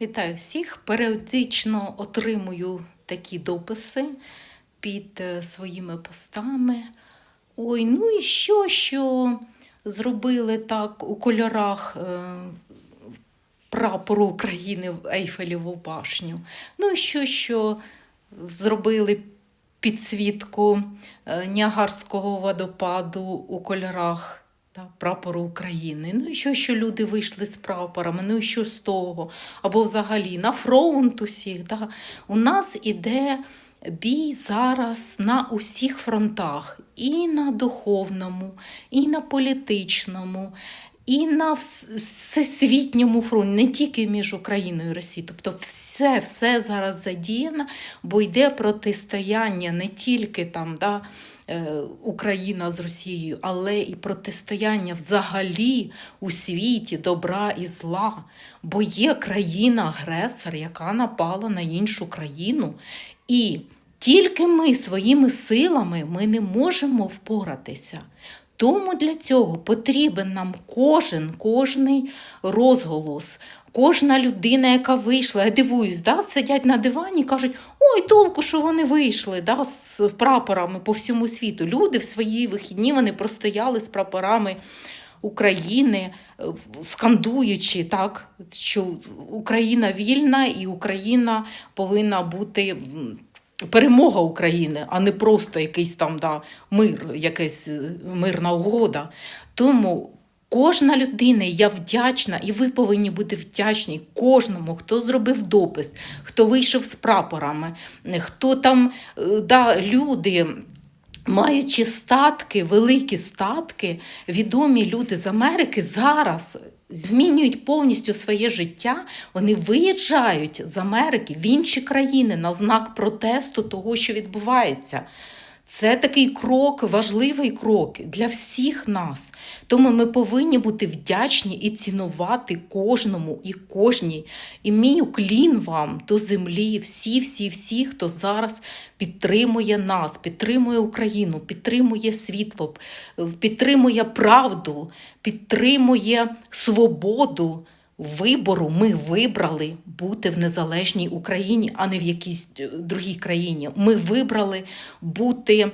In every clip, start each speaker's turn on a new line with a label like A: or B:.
A: Вітаю всіх! Періодично отримую такі дописи під е, своїми постами. Ой, ну і що, що зробили так у кольорах е, прапору України в Ейфелеву башню. Ну і що, що зробили підсвітку е, Ніагарського водопаду у кольорах та, прапору України. Ну і що, що люди вийшли з прапорами, ну і що з того? Або взагалі на фронт усіх. Та? У нас іде бій зараз на усіх фронтах, і на духовному, і на політичному. І на всесвітньому фронті, не тільки між Україною і Росією. Тобто все, все зараз задіяно, бо йде протистояння не тільки там, да, е, Україна з Росією, але і протистояння взагалі у світі добра і зла. Бо є країна-агресор, яка напала на іншу країну. І тільки ми своїми силами ми не можемо впоратися. Тому для цього потрібен нам кожен, кожний розголос, кожна людина, яка вийшла. Я дивуюсь, да, сидять на дивані і кажуть, ой, толку, що вони вийшли да, з прапорами по всьому світу. Люди в свої вихідні вони простояли з прапорами України, скандуючи, так, що Україна вільна і Україна повинна бути. Перемога України, а не просто якийсь там да, мир, якась е, мирна угода. Тому кожна людина, я вдячна, і ви повинні бути вдячні кожному, хто зробив допис, хто вийшов з прапорами, хто там е, да, люди. Маючи статки, великі статки, відомі люди з Америки зараз змінюють повністю своє життя. Вони виїжджають з Америки в інші країни на знак протесту того, що відбувається. Це такий крок, важливий крок для всіх нас. Тому ми повинні бути вдячні і цінувати кожному і кожній. І мій уклін вам до землі, всі, всі, всі, хто зараз підтримує нас, підтримує Україну, підтримує світло, підтримує правду, підтримує свободу. Вибору ми вибрали бути в незалежній Україні, а не в якійсь е, другій країні. Ми вибрали бути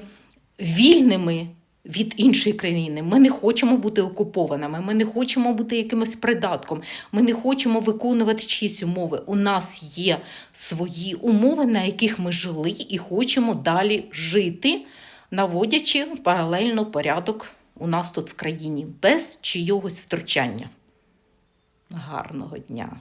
A: вільними від іншої країни. Ми не хочемо бути окупованими, ми не хочемо бути якимось придатком, ми не хочемо виконувати чиїсь умови. У нас є свої умови, на яких ми жили і хочемо далі жити, наводячи паралельно порядок у нас тут в країні без чийогось втручання. Гарного дня!